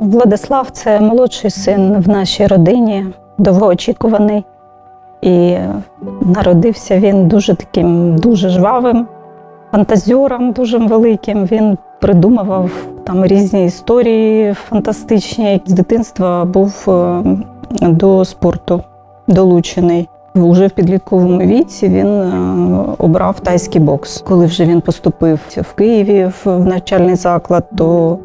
Владислав це молодший син в нашій родині, довгоочікуваний. І народився він дуже таким дуже жвавим, фантазером дуже великим. Він придумував там різні історії фантастичні. З дитинства був е, до спорту долучений. Уже в підлітковому віці він е, обрав тайський бокс. Коли вже він поступив в Києві в навчальний заклад, то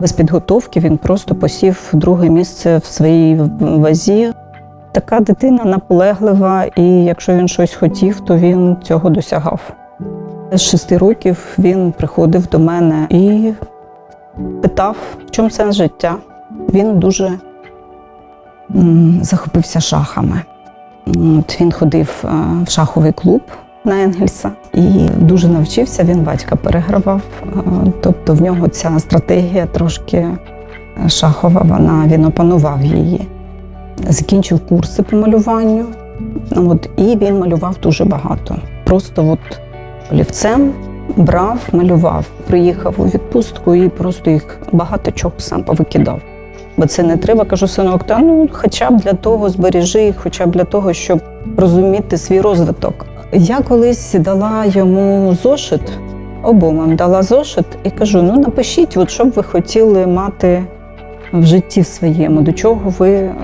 без підготовки він просто посів друге місце в своїй вазі. Така дитина наполеглива, і якщо він щось хотів, то він цього досягав. З шести років він приходив до мене і питав, в чому сенс життя. Він дуже захопився шахами. От він ходив е, в шаховий клуб на Енгельса і дуже навчився. Він батька перегравав. Е, Тобто в нього ця стратегія трошки е, шахова, вона він опанував її. Закінчив курси по малюванню. Ну, От, і він малював дуже багато. Просто от олівцем брав, малював. Приїхав у відпустку і просто їх багато чого сам повикидав. Бо це не треба, кажу, синок, та ну хоча б для того збережи, хоча б для того, щоб розуміти свій розвиток. Я колись дала йому зошит, обом дала зошит і кажу: ну напишіть, от що б ви хотіли мати в житті своєму, до чого ви е,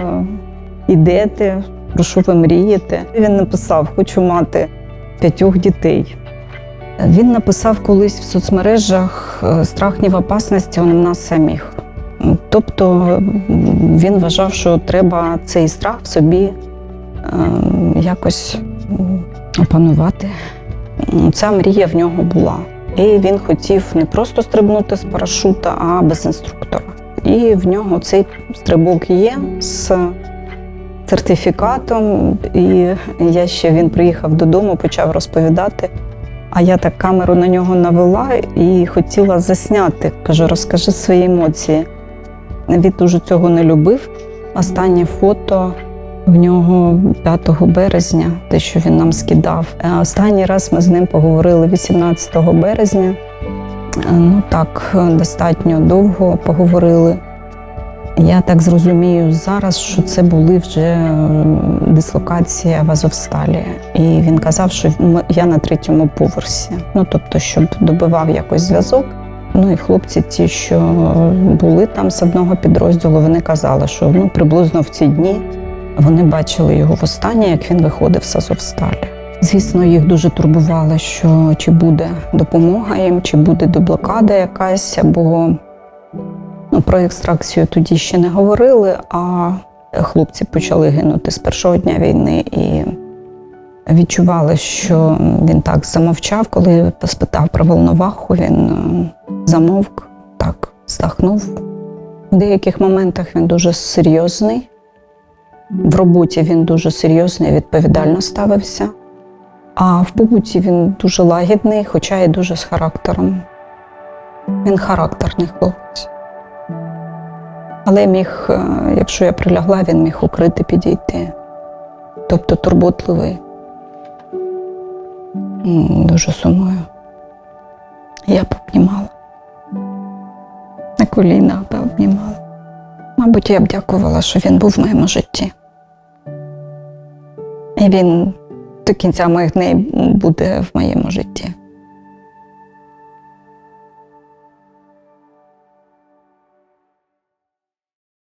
йдете, про що ви мрієте. Він написав: Хочу мати п'ятьох дітей. Він написав колись в соцмережах е, страх в опасності, в нас самих. Тобто він вважав, що треба цей страх в собі е, якось опанувати. Ця мрія в нього була. І він хотів не просто стрибнути з парашута, а без інструктора. І в нього цей стрибок є з сертифікатом. І я ще він приїхав додому, почав розповідати. А я так камеру на нього навела і хотіла засняти. Кажу, розкажи свої емоції. Він дуже цього не любив. Останнє фото в нього 5 березня, те, що він нам скидав. Е, Останній раз ми з ним поговорили 18 березня. Е, Ну так, е, достатньо довго поговорили. Я так зрозумію зараз, що це були вже дислокація в Азовсталі. І він казав, що я на третьому поверсі. Ну тобто, щоб добивав якось зв'язок. Ну і хлопці, ті, що були там з одного підрозділу, вони казали, що ну приблизно в ці дні вони бачили його востаннє, як він виходив з Азовсталі. Звісно, їх дуже турбувало, що чи буде допомога їм, чи буде деблокада якась, або ну, про екстракцію тоді ще не говорили, а хлопці почали гинути з першого дня війни і відчували, що він так замовчав, коли спитав про волноваху, він е, замовк, так здахнув. В деяких моментах він дуже серйозний. В роботі він дуже серйозний, відповідально ставився. А в побуті він дуже лагідний, хоча і дуже з характером. Він характерний хлопець. Але міг, е, якщо я прилягла, він міг укрити підійти. Тобто турботливий. Дуже сумую. Я б обнімала. На коліна б обнімала. Мабуть, я б дякувала, що він був в моєму житті. І він до кінця моїх днів буде в моєму житті.